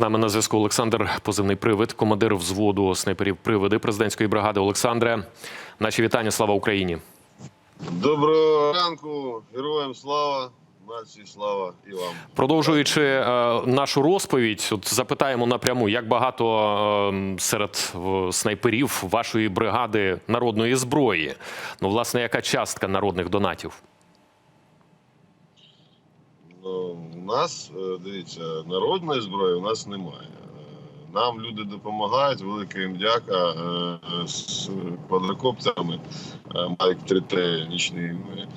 З нами на зв'язку Олександр Позивний Привид, командир взводу снайперів привиди президентської бригади. Олександре, наші вітання. Слава Україні! Доброго ранку, героям слава, нації слава і вам. Продовжуючи е, нашу розповідь, от запитаємо напряму, як багато е, серед е, снайперів вашої бригади народної зброї. Ну, власне, яка частка народних донатів? Ну, у нас, е, дивіться, народної зброї у нас немає. Е, Нам люди допомагають, велика їм дяка е, з квадрокоптерами Mavic 3T нічними.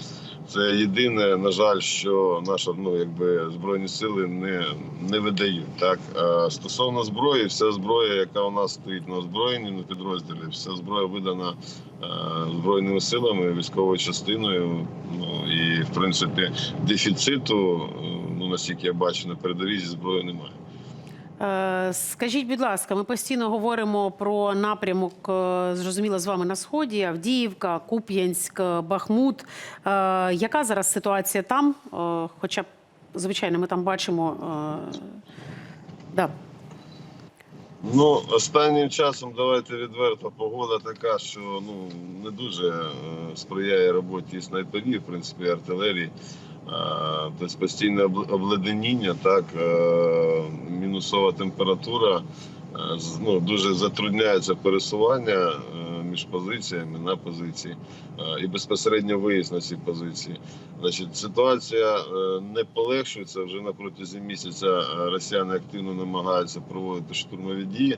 Це єдине, на жаль, що наші ну, якби, збройні сили не, не видають. Так? Стосовно зброї, вся зброя, яка у нас стоїть на озброєнні на підрозділі, вся зброя видана збройними силами, військовою частиною. Ну і в принципі дефіциту, наскільки я бачу, на передовій зі зброєю немає. Е, Скажіть, будь ласка, ми постійно говоримо про напрямок, е, зрозуміло, з вами на сході: Авдіївка, Куп'янськ, Бахмут. Е, Яка зараз ситуація там? Хоча звичайно, ми там бачимо. Да. Ну, останнім часом давайте відверто. Погода така, що ну не дуже сприяє роботі снайперів, в принципі, артилерії. Тобто постійне обл- обледеніння, так, е, мінусова температура. е, Ну, дуже затрудняється пересування між позиціями на позиції і безпосередньо виїзд на ці позиції. Значить, ситуація не полегшується вже на протязі місяця. Росіяни активно намагаються проводити штурмові дії.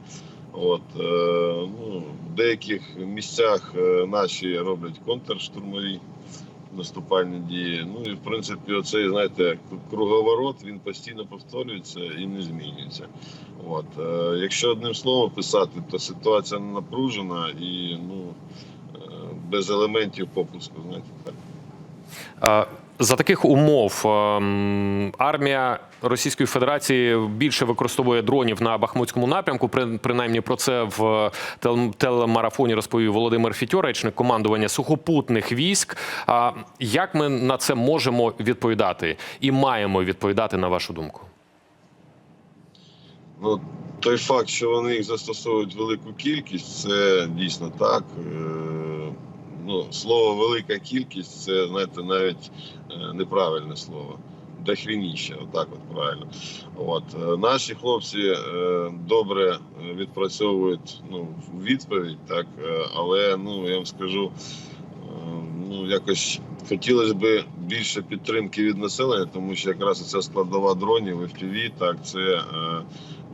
От ну, в деяких місцях наші роблять контрштурмові наступальні дії. Ну і в принципі, оцей знаєте, круговорот він постійно повторюється і не змінюється. От е, якщо одним словом писати, то ситуація напружена і ну е, без елементів попуску. Знаєте, так. За таких умов ем, армія Російської Федерації більше використовує дронів на Бахмутському напрямку. Принаймні про це в телемарафоні розповів Володимир Фітьо, речник командування сухопутних військ. А як ми на це можемо відповідати і маємо відповідати на вашу думку? Ну, той факт, що вони їх застосовують велику кількість, це дійсно так. Ну, слово велика кількість це, знаєте, навіть е, неправильне слово. Дохрініще, отак от правильно. От е, наші хлопці е, добре відпрацьовують ну, відповідь, так, але ну я вам скажу, ну якось хотілося б більше підтримки від населення, тому що якраз ця складова дронів FPV, так це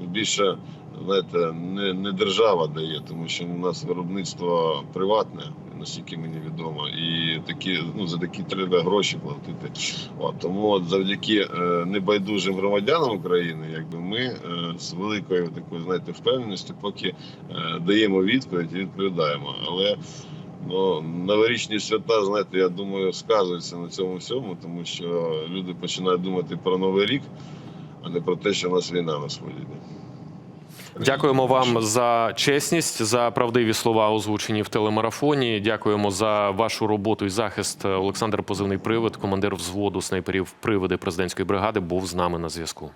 більше знаєте, не, не держава дає, тому що у нас виробництво приватне, наскільки мені відомо, і такі ну за такі треба гроші платити. От, тому от завдяки е, небайдужим громадянам України, якби ми е, з великою такою знаєте впевненістю, поки е, даємо відповідь і відповідаємо. Але Ну, новорічні свята, знаєте, я думаю, сказуються на цьому всьому, тому що люди починають думати про новий рік, а не про те, що в нас війна на сході. Дякуємо вам за чесність, за правдиві слова, озвучені в телемарафоні. Дякуємо за вашу роботу і захист. Олександр Позивний Привид, командир взводу снайперів привиди президентської бригади, був з нами на зв'язку.